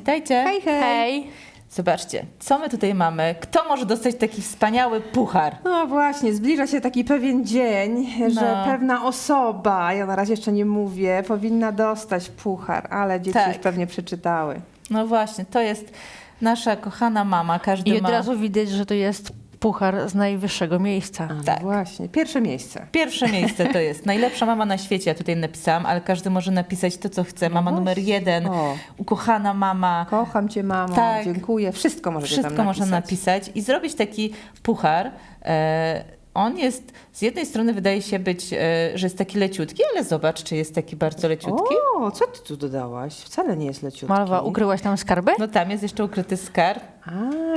witajcie. Hej, hej. Hej! Zobaczcie, co my tutaj mamy? Kto może dostać taki wspaniały puchar? No właśnie, zbliża się taki pewien dzień, że No. pewna osoba, ja na razie jeszcze nie mówię, powinna dostać puchar, ale dzieci Tak. już pewnie przeczytały. No właśnie, to jest nasza kochana mama. Każdy I od ma razu widać, że to jest puchar z najwyższego miejsca. A, no Tak. właśnie, pierwsze miejsce. Pierwsze miejsce to jest najlepsza mama na świecie, ja tutaj napisałam, ale każdy może napisać to, co chce. Mama No numer jeden, O. ukochana mama. Kocham cię, mamo, Tak. dziękuję. Wszystko możecie Wszystko tam można napisać i zrobić taki puchar. E, on jest, z jednej strony wydaje się być, e, że jest taki leciutki, ale zobacz, czy jest taki bardzo leciutki. O, co ty tu dodałaś? Wcale nie jest leciutki. Malwa, ukryłaś tam skarby? No tam jest jeszcze ukryty skarb, A,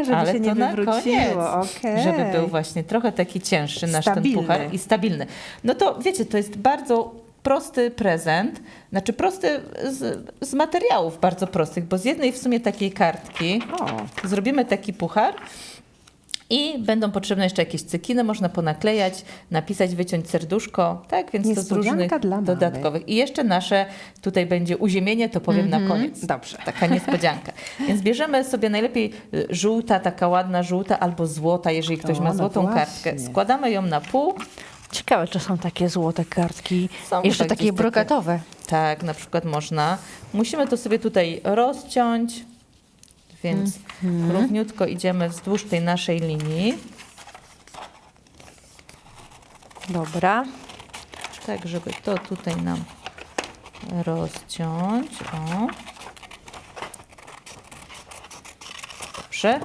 żeby ale się to nie na wywróciło. koniec, Okej. żeby był właśnie trochę taki cięższy nasz Stabilny. ten puchar i stabilny. No to wiecie, to jest bardzo prosty prezent, znaczy prosty z, z materiałów bardzo prostych, bo z jednej w sumie takiej kartki O, zrobimy taki puchar i będą potrzebne jeszcze jakieś cekiny, można ponaklejać, napisać, wyciąć serduszko, tak, więc to z różnych dodatkowych. I jeszcze nasze, tutaj będzie uziemienie, to powiem na koniec. dobrze. Taka niespodzianka. Więc bierzemy sobie najlepiej y, żółta, taka ładna żółta albo złota, jeżeli ktoś O, ma no złotą właśnie. kartkę. Składamy ją na pół. Ciekawe, czy są takie złote kartki. Są Jeszcze takie gdzieś takie- brokatowe. Tak, na przykład można. Musimy to sobie tutaj rozciąć, więc równiutko idziemy wzdłuż tej naszej linii. Dobra. Tak, żeby to tutaj nam rozciąć. O. Dobrze.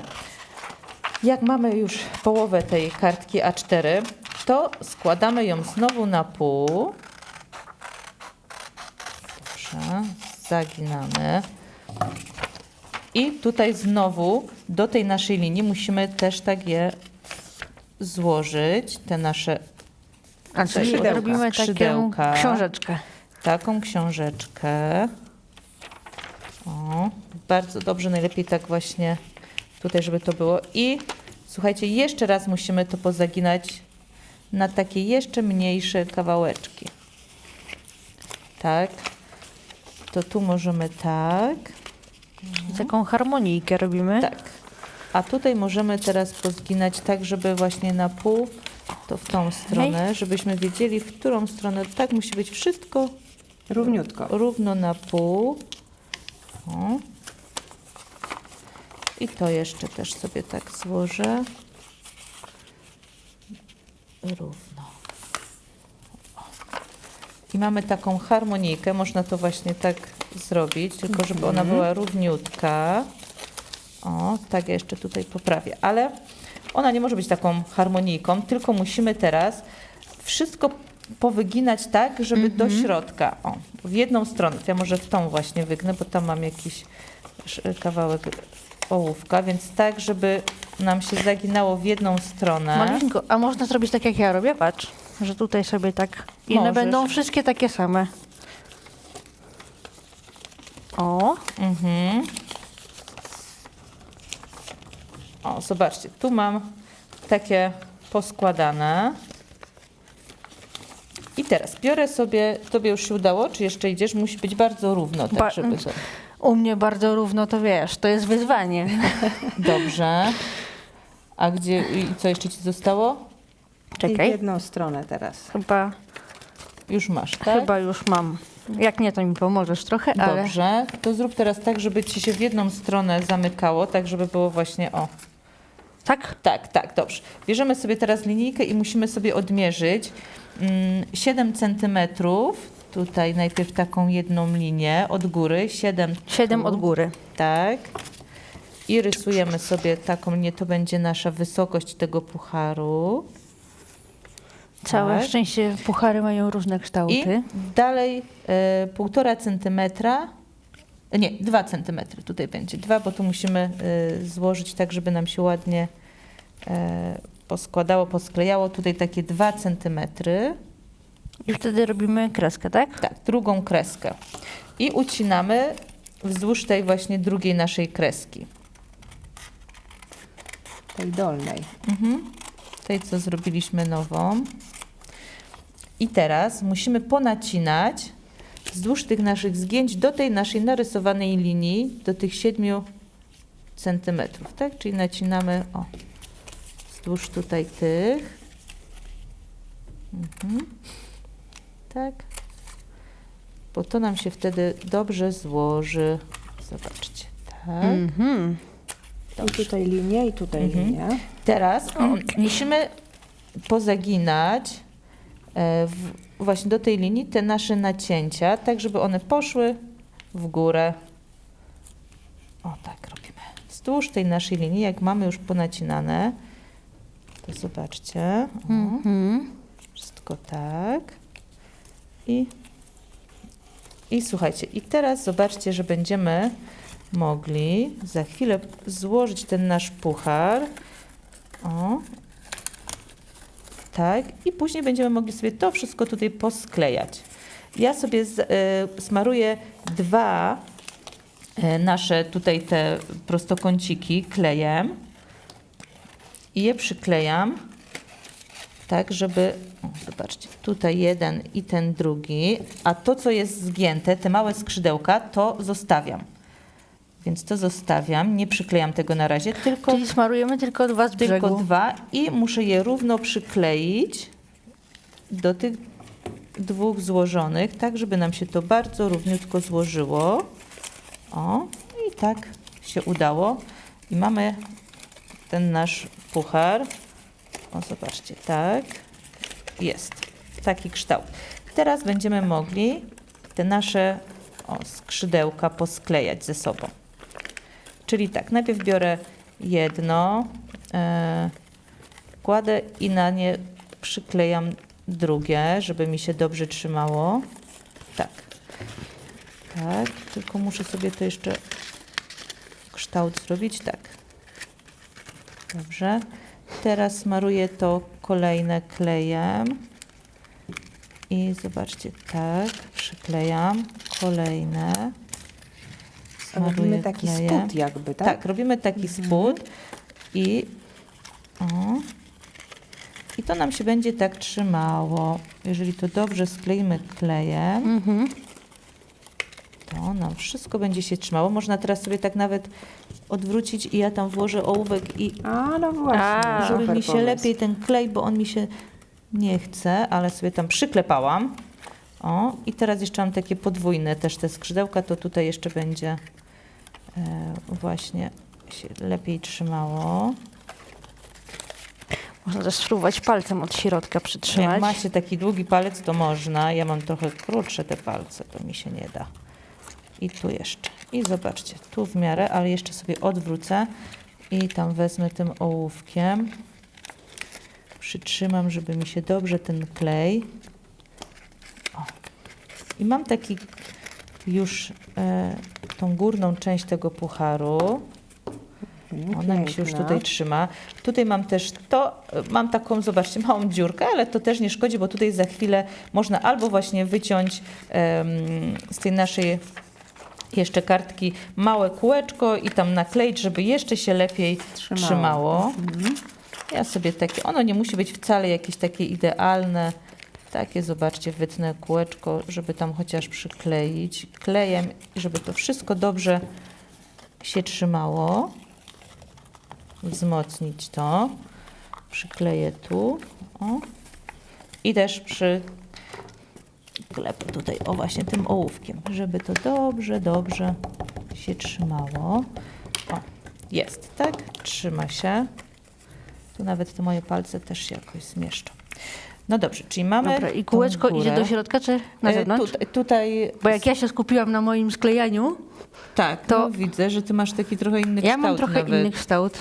Jak mamy już połowę tej kartki A4, to składamy ją znowu na pół. Dobrze, zaginamy. I tutaj znowu do tej naszej linii musimy też tak je złożyć, te nasze A czyli Skrzydełka. robimy taką Skrzydełka. książeczkę. taką książeczkę. O, bardzo dobrze, najlepiej tak właśnie tutaj, żeby to było. I słuchajcie, jeszcze raz musimy to pozaginać na takie jeszcze mniejsze kawałeczki. Tak. To tu możemy tak. I taką harmonijkę robimy. Tak. A tutaj możemy teraz pozginać tak, żeby właśnie na pół to w tą stronę, żebyśmy wiedzieli, w którą stronę. Tak musi być wszystko Równiutko. równo na pół. O. I to jeszcze też sobie tak złożę. Równo. O. I mamy taką harmonijkę, można to właśnie tak zrobić, tylko żeby ona była równiutka. O, tak ja jeszcze tutaj poprawię, ale ona nie może być taką harmonijką, tylko musimy teraz wszystko powyginać tak, żeby do środka. O, w jedną stronę. To ja może w tą właśnie wygnę, bo tam mam jakiś kawałek ołówka, więc tak, żeby nam się zaginało w jedną stronę. Malinko, a można zrobić tak, jak ja robię? Patrz, że tutaj sobie tak... I one Możesz. będą wszystkie takie same. O, Mhm. O, zobaczcie, tu mam takie poskładane. I teraz biorę sobie, tobie już się udało, czy jeszcze idziesz? Musi być bardzo równo, tak Ba- żeby to... u mnie bardzo równo, to wiesz, to jest wyzwanie. Dobrze. A gdzie, i co jeszcze ci zostało? I w Czekaj, jedną stronę teraz. chyba, Już masz, tak? chyba już mam. Jak nie, to mi pomożesz trochę, ale... Dobrze. To zrób teraz tak, żeby ci się w jedną stronę zamykało, tak żeby było właśnie, o, Tak? Tak, tak, dobrze. Bierzemy sobie teraz linijkę i musimy sobie odmierzyć mm, 7 centymetrów. Tutaj najpierw taką jedną linię od góry, 7 Siedem od góry. Tak. I rysujemy sobie taką linię, to będzie nasza wysokość tego pucharu. Całe Tak. szczęście puchary mają różne I kształty. dalej e, półtora centymetra, nie, dwa centymetry tutaj będzie, dwa, bo tu musimy e, złożyć tak, żeby nam się ładnie e, poskładało, posklejało. Tutaj takie dwa centymetry, I wtedy robimy kreskę, tak? tak, drugą kreskę. I ucinamy wzdłuż tej właśnie drugiej naszej kreski. Tej dolnej. Mhm. Tej, co zrobiliśmy nową. I teraz musimy ponacinać wzdłuż tych naszych zgięć do tej naszej narysowanej linii, do tych 7 centymetrów, tak? Czyli nacinamy, o, wzdłuż tutaj tych. Mhm. Tak. Bo to nam się wtedy dobrze złoży. Zobaczcie, tak. Mhm. I tutaj linie, i tutaj Mhm. linie. Teraz musimy pozaginać w, właśnie do tej linii te nasze nacięcia, tak żeby one poszły w górę. O tak robimy. Wzdłuż tej naszej linii, jak mamy już ponacinane, to zobaczcie. O, Mhm. wszystko tak. I, I słuchajcie, i teraz zobaczcie, że będziemy mogli za chwilę złożyć ten nasz puchar. O. Tak. I później będziemy mogli sobie to wszystko tutaj posklejać. Ja sobie z, y, smaruję dwa y, nasze tutaj te prostokąciki klejem i je przyklejam tak, żeby, o, zobaczcie, tutaj jeden i ten drugi, a to, co jest zgięte, te małe skrzydełka, to zostawiam. Więc to zostawiam, nie przyklejam tego na razie, tylko, Czyli smarujemy tylko dwa z brzegu. tylko dwa i muszę je równo przykleić do tych dwóch złożonych, tak, żeby nam się to bardzo równiutko złożyło. O, i tak się udało. I mamy ten nasz puchar. O, zobaczcie, tak. Jest. Taki kształt. Teraz będziemy mogli te nasze o, skrzydełka posklejać ze sobą. Czyli tak, najpierw biorę jedno, e, kładę i na nie przyklejam drugie, żeby mi się dobrze trzymało. Tak. Tak, tylko muszę sobie to jeszcze kształt zrobić. Tak. Dobrze. Teraz smaruję to kolejne klejem. I zobaczcie, tak, przyklejam kolejne. Robimy taki spód jakby, tak? Tak, robimy taki spód i o, i to nam się będzie tak trzymało. Jeżeli to dobrze skleimy klejem, Mhm. to nam wszystko będzie się trzymało. Można teraz sobie tak nawet odwrócić i ja tam włożę ołówek i A, no właśnie. A. żeby mi się pomysł. lepiej ten klej, bo on mi się nie chce, ale sobie tam przyklepałam. O, i teraz jeszcze mam takie podwójne też te skrzydełka, to tutaj jeszcze będzie właśnie się lepiej trzymało. Można też spróbować palcem od środka Jak przytrzymać. macie taki długi palec, to można. Ja mam trochę krótsze te palce, to mi się nie da. I tu jeszcze. I zobaczcie, tu w miarę, ale jeszcze sobie odwrócę i tam wezmę tym ołówkiem. Przytrzymam, żeby mi się dobrze ten klej. O. I mam taki już e, tą górną część tego pucharu. Ona mi się już tutaj trzyma. Tutaj mam też to, mam taką, zobaczcie, małą dziurkę, ale to też nie szkodzi, bo tutaj za chwilę można albo właśnie wyciąć em, z tej naszej jeszcze kartki małe kółeczko i tam nakleić, żeby jeszcze się lepiej Trzymało. trzymało. Mhm. Ja sobie takie, ono nie musi być wcale jakieś takie idealne. Takie, zobaczcie, wytnę kółeczko, żeby tam chociaż przykleić klejem, żeby to wszystko dobrze się trzymało. Wzmocnić to. Przykleję tu. O. I też przy klepę tutaj, o właśnie tym ołówkiem, żeby to dobrze, dobrze się trzymało. O, jest, tak? Trzyma się. Tu nawet te moje palce też się jakoś zmieszczą. No dobrze, czyli mamy. Dobra, i kółeczko idzie do środka czy na E, zewnątrz? Tutaj, tutaj Bo jak ja się skupiłam na moim sklejaniu, tak, to- no widzę, że ty masz taki trochę inny ja kształt mam trochę nawet. inny kształt.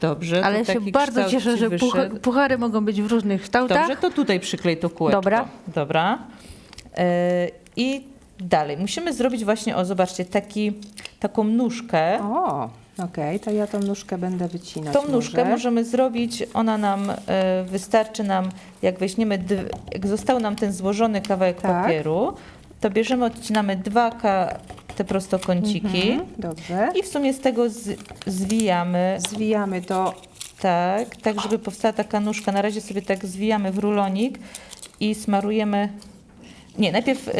Dobrze, Ale się bardzo cieszę, ci że wyszedł. puchary mogą być w różnych kształtach. Dobrze, to tutaj przyklej to kółeczko. Dobra. Dobra. E, I dalej. Musimy zrobić właśnie, o zobaczcie, taki, taką nóżkę. O, okej, to ja tą nóżkę będę wycinać Tą nóżkę może. możemy zrobić, ona nam e, wystarczy nam, jak weźmiemy, dw- jak został nam ten złożony kawałek Tak. papieru, to bierzemy, odcinamy dwa ka- te prostokąciki Mhm, dobrze. i w sumie z tego z, zwijamy Zwijamy do... tak, tak żeby powstała taka nóżka. Na razie sobie tak zwijamy w rulonik i smarujemy. Nie, najpierw e,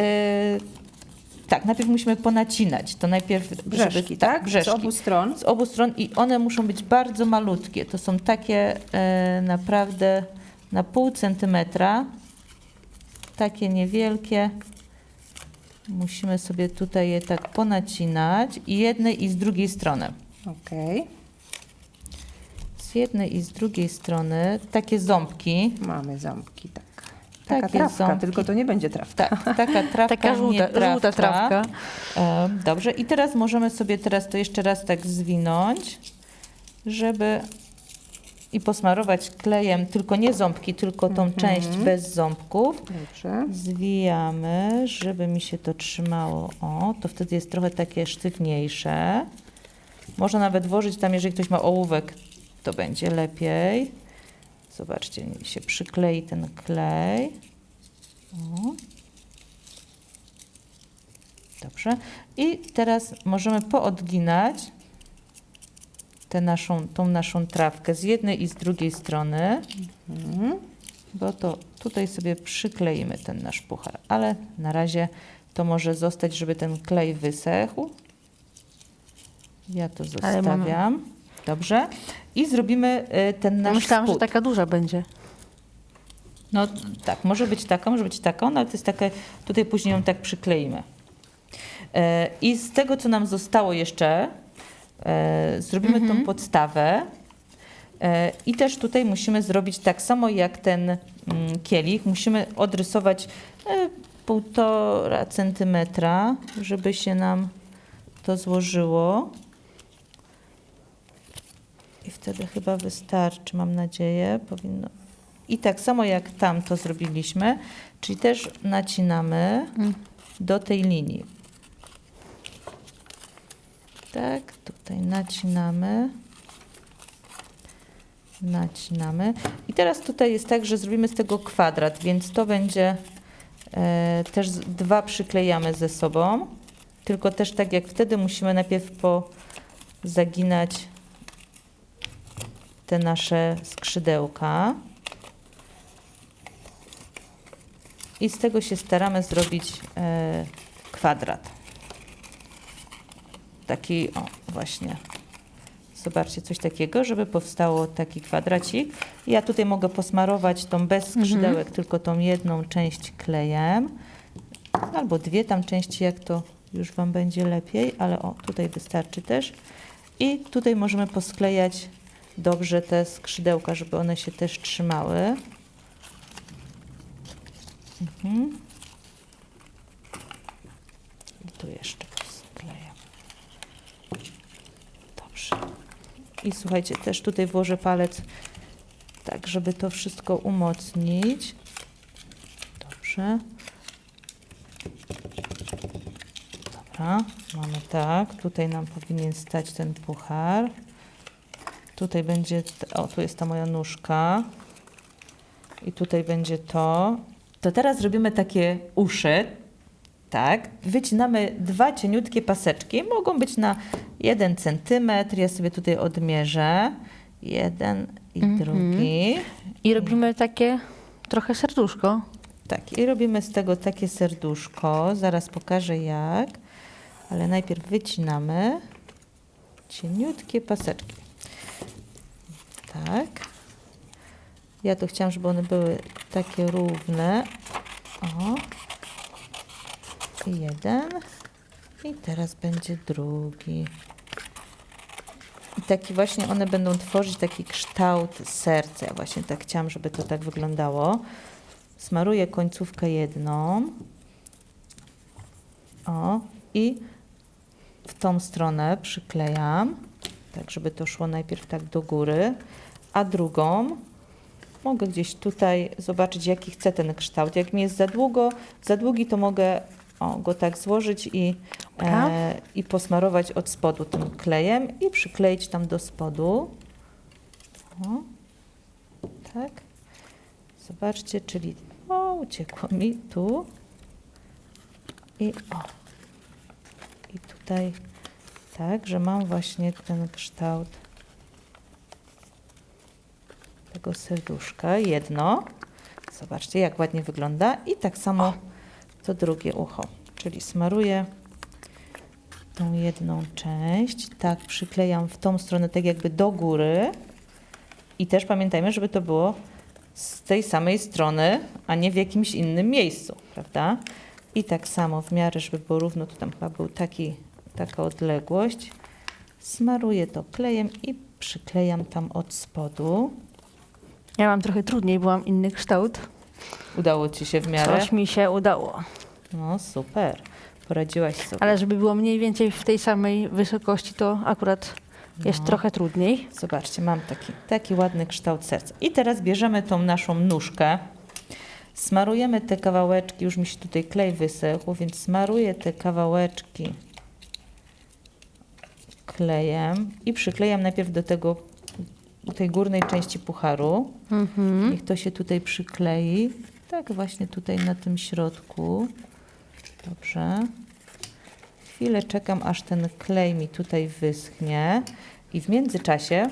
tak, najpierw musimy ponacinać. To najpierw Brzeszki, żeby, tak? Brzeszki. Z obu stron? Z obu stron i one muszą być bardzo malutkie. To są takie e, naprawdę na pół centymetra. Takie niewielkie. Musimy sobie tutaj je tak ponacinać i jednej i z drugiej strony. Okej, Z jednej i z drugiej strony takie ząbki. mamy ząbki, tak. Taka Takie trawka, ząbki. tylko to nie będzie trawka. Tak, taka trawka, Taka żółta, trawka. żółta trawka. E, Dobrze, i teraz możemy sobie teraz to jeszcze raz tak zwinąć, żeby i posmarować klejem, tylko nie ząbki, tylko tą część bez ząbków. Dobrze. Zwijamy, żeby mi się to trzymało. O, to wtedy jest trochę takie sztywniejsze. Można nawet włożyć tam, jeżeli ktoś ma ołówek, to będzie lepiej. Zobaczcie, mi się przyklei ten klej. O. Dobrze. I teraz możemy poodginać tę naszą, tą naszą trawkę z jednej i z drugiej strony, Mhm. bo to tutaj sobie przykleimy ten nasz puchar, ale na razie to może zostać, żeby ten klej wysechł. Ja to zostawiam. Dobrze. I zrobimy y, ten nasz myślałam, że spód. taka duża będzie. No tak, może być taka, może być taką, no ale to jest takie, tutaj później ją tak przykleimy. E, I z tego, co nam zostało jeszcze, e, zrobimy tą podstawę. E, I też tutaj musimy zrobić tak samo jak ten mm, kielich. Musimy odrysować e, półtora centymetra, żeby się nam to złożyło. Wtedy chyba wystarczy, mam nadzieję. Powinno. I tak samo jak tam to zrobiliśmy, czyli też nacinamy do tej linii. Tak, tutaj nacinamy. Nacinamy. I teraz tutaj jest tak, że zrobimy z tego kwadrat, więc to będzie e, też dwa przyklejamy ze sobą. Tylko też tak jak wtedy musimy najpierw po zaginać te nasze skrzydełka. I z tego się staramy zrobić e, kwadrat. Taki, o, właśnie. Zobaczcie, coś takiego, żeby powstało taki kwadracik. Ja tutaj mogę posmarować tą bez skrzydełek, tylko tą jedną część klejem. Albo dwie tam części, jak to już Wam będzie lepiej, ale o, tutaj wystarczy też. I tutaj możemy posklejać dobrze te skrzydełka, żeby one się też trzymały. Mhm. I tu jeszcze skleję. Dobrze. I słuchajcie, też tutaj włożę palec, tak, żeby to wszystko umocnić. Dobrze. Dobra, mamy tak. Tutaj nam powinien stać ten puchar. Tutaj będzie, o tu jest ta moja nóżka. I tutaj będzie to. To teraz zrobimy takie uszy. Tak, wycinamy dwa cieniutkie paseczki. Mogą być na 1 cm. Ja sobie tutaj odmierzę. Jeden i drugi. I robimy takie trochę serduszko. Tak, i robimy z tego takie serduszko. Zaraz pokażę jak. Ale najpierw wycinamy cieniutkie paseczki. Tak. Ja to chciałam, żeby one były takie równe. O. Jeden. I teraz będzie drugi. I taki właśnie one będą tworzyć taki kształt serca. Ja właśnie tak chciałam, żeby to tak wyglądało. Smaruję końcówkę jedną. O, i w tą stronę przyklejam, tak żeby to szło najpierw tak do góry, a drugą mogę gdzieś tutaj zobaczyć, jaki chcę ten kształt. Jak mi jest za długo, za długi, to mogę o, go tak złożyć i, e, i posmarować od spodu tym klejem i przykleić tam do spodu. O, tak. Zobaczcie, czyli o, uciekło mi tu i o. I tutaj tak, że mam właśnie ten kształt tego serduszka, jedno. Zobaczcie, jak ładnie wygląda i tak samo to drugie ucho. czyli smaruję tą jedną część, tak przyklejam w tą stronę, tak jakby do góry i też pamiętajmy, żeby to było z tej samej strony, a nie w jakimś innym miejscu, prawda? I tak samo w miarę, żeby było równo, to tam chyba był taki, taka odległość, smaruję to klejem i przyklejam tam od spodu. Ja mam trochę trudniej, bo mam inny kształt. Udało Ci się w miarę? Coś mi się udało. No super, poradziłaś sobie. Ale żeby było mniej więcej w tej samej wysokości, to akurat jest No. trochę trudniej. Zobaczcie, mam taki, taki ładny kształt serca. I teraz bierzemy tą naszą nóżkę, smarujemy te kawałeczki, już mi się tutaj klej wysechł, więc smaruję te kawałeczki klejem i przyklejam najpierw do tego, tej górnej części pucharu. Mhm. Niech to się tutaj przyklei. Tak właśnie tutaj na tym środku. Dobrze. Chwilę czekam, aż ten klej mi tutaj wyschnie. I w międzyczasie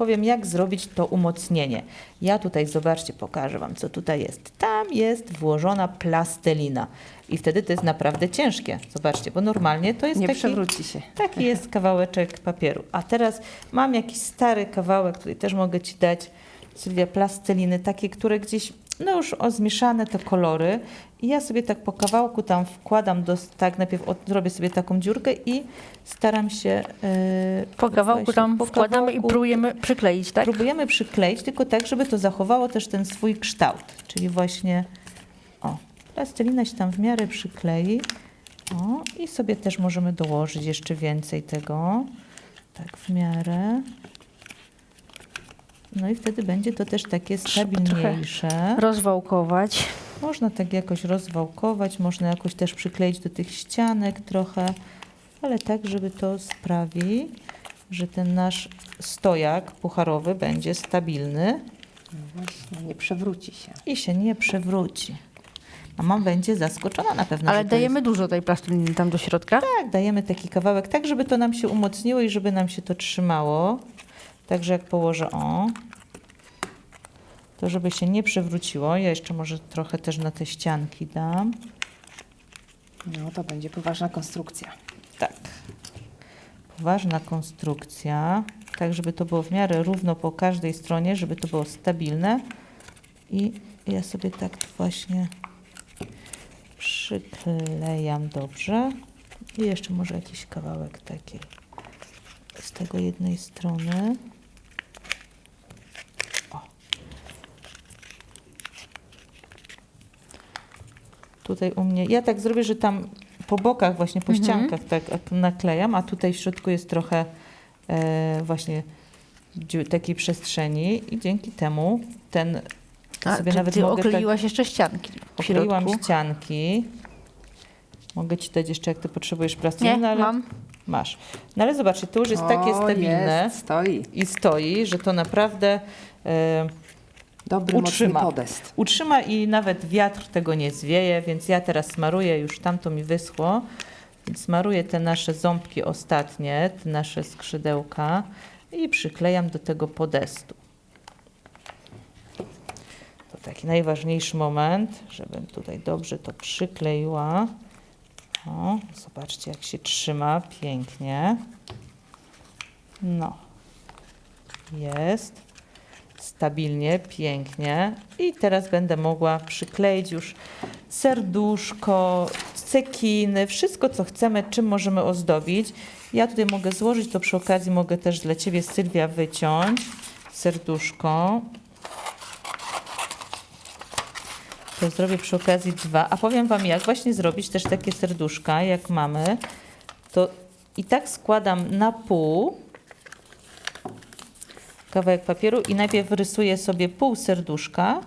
powiem, jak zrobić to umocnienie. Ja tutaj, zobaczcie, pokażę Wam, co tutaj jest. Tam jest włożona plastelina. I wtedy to jest naprawdę ciężkie. Zobaczcie, bo normalnie to jest Nie taki... przewróci się. Taki jest kawałeczek papieru. A teraz mam jakiś stary kawałek, tutaj też mogę Ci dać, Sylwia, plasteliny, takie, które gdzieś, no już o zmieszane te kolory. I ja sobie tak po kawałku tam wkładam, do, tak najpierw od, zrobię sobie taką dziurkę i staram się... Yy, Po kawałku tam po wkładamy kawałku i próbujemy przykleić, tak? Próbujemy przykleić, tylko tak, żeby to zachowało też ten swój kształt. Czyli właśnie, o, plastelina się tam w miarę przyklei. O, i sobie też możemy dołożyć jeszcze więcej tego. Tak w miarę. No i wtedy będzie to też takie stabilniejsze. Rozwałkować. Można tak jakoś rozwałkować, można jakoś też przykleić do tych ścianek trochę, ale tak, żeby to sprawi, że ten nasz stojak pucharowy będzie stabilny No właśnie, nie przewróci się. i się nie przewróci. Mama będzie zaskoczona na pewno. Ale dajemy dużo tej plasteliny tam do środka. Jest... Tak, dajemy taki kawałek, tak żeby to nam się umocniło i żeby nam się to trzymało. Także jak położę o, to żeby się nie przewróciło. Ja jeszcze może trochę też na te ścianki dam. No to będzie poważna konstrukcja. Tak. Poważna konstrukcja, tak żeby to było w miarę równo po każdej stronie, żeby to było stabilne. I ja sobie tak właśnie przyklejam dobrze. I jeszcze może jakiś kawałek taki z tego jednej strony. Tutaj u mnie, ja tak zrobię, że tam po bokach, właśnie po Mhm. ściankach tak naklejam, a tutaj w środku jest trochę e, właśnie takiej przestrzeni i dzięki temu ten A, sobie nawet ty mogę tak, okleiłaś jeszcze ścianki w okleiłam środku. ścianki. Mogę Ci dać jeszcze, jak Ty potrzebujesz plasteliny, Nie, ale mam. masz. No ale zobaczcie, to już jest takie O, stabilne Jest, stoi. i stoi, że to naprawdę e, Dobry, Utrzyma. podest. utrzyma i nawet wiatr tego nie zwieje, więc ja teraz smaruję, już tamto mi wyschło, więc smaruję te nasze ząbki ostatnie, te nasze skrzydełka i przyklejam do tego podestu. To taki najważniejszy moment, żebym tutaj dobrze to przykleiła. O, zobaczcie jak się trzyma, pięknie. No, jest stabilnie, pięknie. I teraz będę mogła przykleić już serduszko, cekiny, wszystko co chcemy, czym możemy ozdobić. Ja tutaj mogę złożyć, to przy okazji mogę też dla Ciebie Sylwia wyciąć serduszko. To zrobię przy okazji dwa. A powiem Wam jak właśnie zrobić też takie serduszka, jak mamy. To i tak składam na pół kawałek papieru i najpierw rysuję sobie pół serduszka.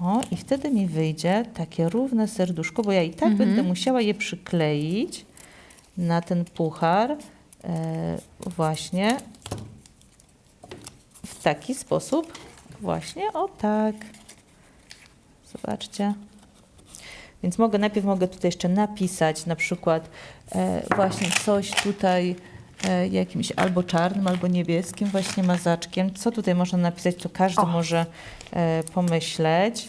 O, i wtedy mi wyjdzie takie równe serduszko, bo ja i tak będę musiała je przykleić na ten puchar e, właśnie w taki sposób. Właśnie, o tak. Zobaczcie. Więc mogę, najpierw mogę tutaj jeszcze napisać na przykład e, właśnie coś tutaj jakimś albo czarnym, albo niebieskim właśnie mazaczkiem. Co tutaj można napisać, to każdy O. może e, pomyśleć.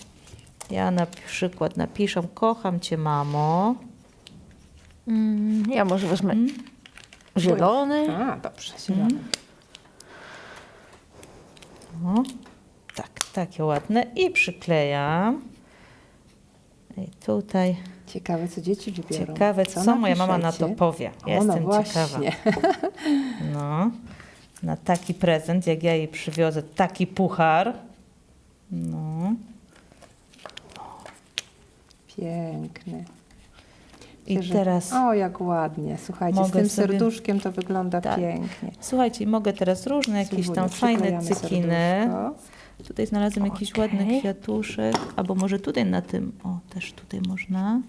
Ja na przykład napiszę, kocham cię mamo. Mm, ja może wezmę zielony. A, dobrze, zielony. O, tak, takie ładne. I przyklejam. I tutaj Ciekawe, co dzieci wybiorą. ciekawe, co, moja mama na to powie. Ja jestem ciekawa. właśnie. No, na taki prezent, jak ja jej przywiozę, taki puchar. No. Piękny. I że- teraz, O, jak ładnie. Słuchajcie, z tym sobie- serduszkiem to wygląda Tak. pięknie. słuchajcie, mogę teraz różne jakieś tam fajne cekiny. serduszko. Tutaj znalazłem jakiś ładny kwiatuszek, albo może tutaj na tym, o też tutaj można.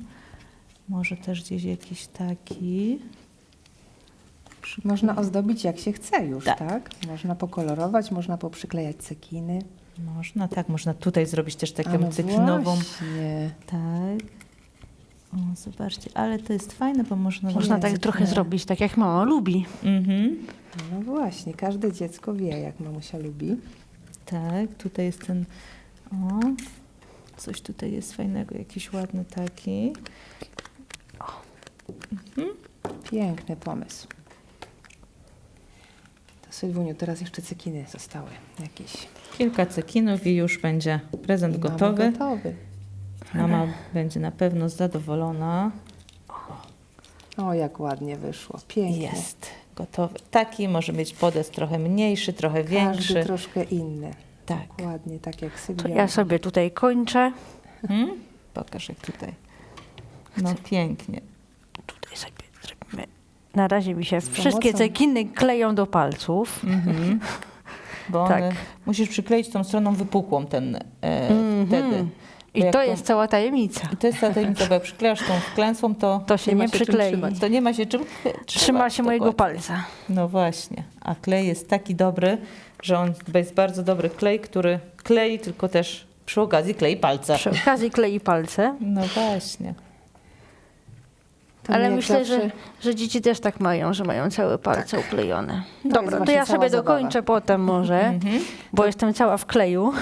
Może też gdzieś jakiś taki. Można ozdobić jak się chce już, Tak. tak? Można pokolorować, można poprzyklejać cekiny. Można, tak, można tutaj zrobić też taką no cekinową. Właśnie. Tak. O, zobaczcie, ale to jest fajne, bo można... Można tak trochę zrobić, tak jak mama lubi. Mhm. No właśnie, każde dziecko wie, jak mamusia lubi. Tak, tutaj jest ten. O, coś tutaj jest fajnego, jakiś ładny taki. Piękny pomysł. To Sylwuniu, teraz jeszcze cekiny zostały jakieś. Kilka cekinów i już będzie prezent I mamy gotowy. gotowy. Mama będzie na pewno zadowolona. O, jak ładnie wyszło. Pięknie. Jest gotowy. Taki może mieć podest trochę mniejszy, trochę Każdy większy. troszkę inny. Tak. Ładnie, tak jak Sylwia. ja sobie tutaj kończę. Hmm? Pokaż jak tutaj. No pięknie. Tutaj sobie zrobimy. Na razie mi się wszystkie cekiny kleją do palców. Mhm. Bo Tak. one, musisz przykleić tą stroną wypukłą ten e, Mhm. wtedy. I to to- jest cała tajemnica. I to jest ta tajemnica, bo jak przyklejasz tą wklęsłą, to, To się Nie nie, ma się czym przyklei. trzymać. to nie ma się czym ch- Trzyma trzymać, się mojego palca. No właśnie, a klej jest taki dobry, że on to jest bardzo dobry klej, który klei, tylko też przy okazji klei palce. Przy okazji klei palce. No właśnie. To nie Ale myślę, że, zawsze- że dzieci też tak mają, że mają całe palce uklejone. Dobra, to właśnie ja cała sobie zabawa. dokończę potem może, Mhm. bo jestem cała w kleju.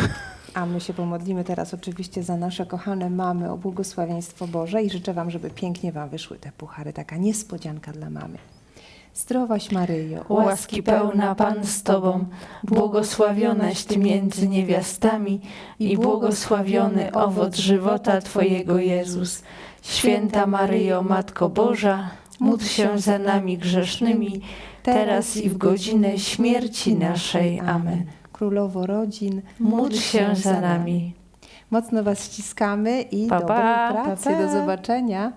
A my się pomodlimy teraz oczywiście za nasze kochane mamy o błogosławieństwo Boże i życzę Wam, żeby pięknie Wam wyszły te puchary. Taka niespodzianka dla mamy. Zdrowaś Maryjo, Łaski pełna Pan z Tobą, błogosławionaś Ty między niewiastami i błogosławiony owoc żywota Twojego Jezus. Święta Maryjo, Matko Boża, módl się za nami grzesznymi, teraz i w godzinę śmierci naszej. Amen. Królowo rodzin, Módl się za nami. Mocno Was ściskamy i Pa, dobrej pa. pracy. Pa, pa. Do zobaczenia.